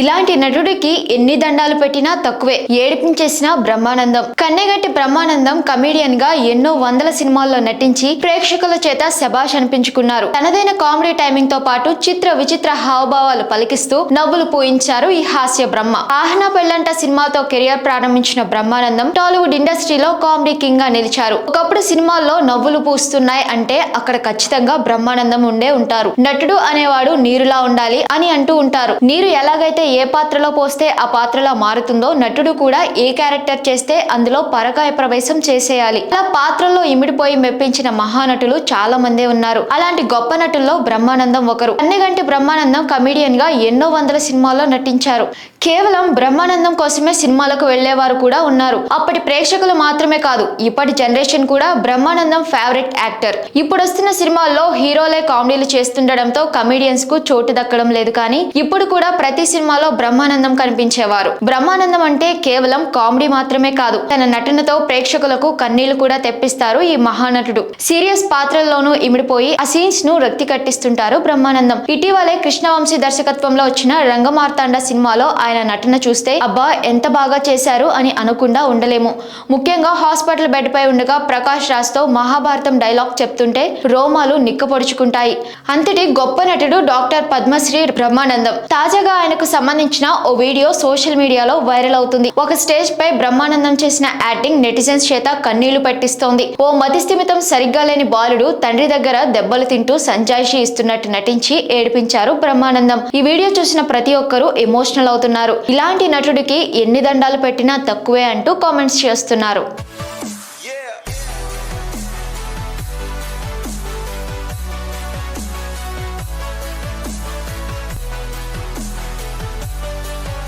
ఇలాంటి నటుడికి ఎన్ని దండాలు పెట్టినా తక్కువే. ఏడిపించేసిన బ్రహ్మానందం. కన్నెగట్టి బ్రహ్మానందం కమీడియన్గా ఎన్నో వందల సినిమాల్లో నటించి ప్రేక్షకుల చేత శబాష్ అనిపించుకున్నారు. తనదైన కామెడీ టైమింగ్తో పాటు చిత్ర విచిత్ర హావభావాలు పలికిస్తూ నవ్వులు పూయించారు ఈ హాస్య బ్రహ్మ. ఆహనా పెళ్ళంట సినిమాతో కెరియర్ ప్రారంభించిన బ్రహ్మానందం టాలీవుడ్ ఇండస్ట్రీలో కామెడీ కింగ్గా నిలిచారు. ఒకప్పుడు సినిమాల్లో నవ్వులు పూస్తున్నాయి అంటే అక్కడ ఖచ్చితంగా బ్రహ్మానందం ఉండే ఉంటారు. నటుడు అనేవాడు నీరులా ఉండాలి అని అంటూ ఉంటారు. నీరు ఎలాగైతే ఏ పాత్రలో పోస్తే ఆ పాత్రలా మారుతుందో నటుడు కూడా ఏ క్యారెక్టర్ చేస్తే అందులో పరకాయ ప్రవేశం చేసేయాలి. అలా పాత్రలో ఇమిడిపోయి మెప్పించిన మహానటులు చాలా మందే ఉన్నారు. అలాంటి గొప్ప నటుల్లో బ్రహ్మానందం ఒకరు. అన్నగంటి బ్రహ్మానందం కమెడియన్గా ఎన్నో వందల సినిమాల్లో నటించారు. కేవలం బ్రహ్మానందం కోసమే సినిమాలకు వెళ్ళేవారు కూడా ఉన్నారు. అప్పటి ప్రేక్షకులు మాత్రమే కాదు ఇప్పటి జనరేషన్ కూడా బ్రహ్మానందం ఫేవరెట్ యాక్టర్. ఇప్పుడు వస్తున్న సినిమాల్లో హీరోలే కామెడీలు చేస్తుండడంతో కమెడియన్స్కు చోటు దక్కడం లేదు కానీ ఇప్పుడు కూడా ప్రతి సినిమాలో బ్రహ్మానందం కనిపించేవారు. బ్రహ్మానందం అంటే కేవలం కామెడీ మాత్రమే కాదు తన నటనతో ప్రేక్షకులకు కన్నీళ్ళు కూడా తెప్పిస్తారు ఈ మహానటుడు. సీరియస్ పాత్రల్లోనూ ఇమిడిపోయి ఆ సీన్స్ను రక్తి కట్టిస్తుంటారు బ్రహ్మానందం. ఇటీవలే కృష్ణవంశీ దర్శకత్వంలో వచ్చిన రంగమార్తాండ సినిమాలో ఆయన నటన చూస్తే అబ్బా ఎంత బాగా చేశారు అని అనకుండా ఉండలేము. ముఖ్యంగా హాస్పిటల్ బెడ్ పై ఉండగా ప్రకాష్ రాజ్తో మహాభారతం డైలాగ్ చెప్తుంటే రోమాలు నిక్కపొడుచుకుంటాయి. అంతటి గొప్ప నటుడు డాక్టర్ పద్మశ్రీ బ్రహ్మానందం. తాజాగా ఆయనకు సంబంధించిన ఓ వీడియో సోషల్ మీడియాలో వైరల్ అవుతుంది. ఒక స్టేజ్ పై బ్రహ్మానందం చేసిన యాక్టింగ్ నెటిజన్స్ చేత కన్నీళ్ళు పెట్టిస్తోంది. ఓ మతిస్థిమితం సరిగ్గా లేని బాలుడు తండ్రి దగ్గర దెబ్బలు తింటూ సంజాయిషి ఇస్తున్నట్టు నటించి ఏడిపించారు బ్రహ్మానందం. ఈ వీడియో చూసిన ప్రతి ఒక్కరూ ఎమోషనల్ అవుతున్నారు. ఇలాంటి నటుడికి ఎన్ని దండాలు పెట్టినా తక్కువే అంటూ కామెంట్స్ చేస్తున్నారు.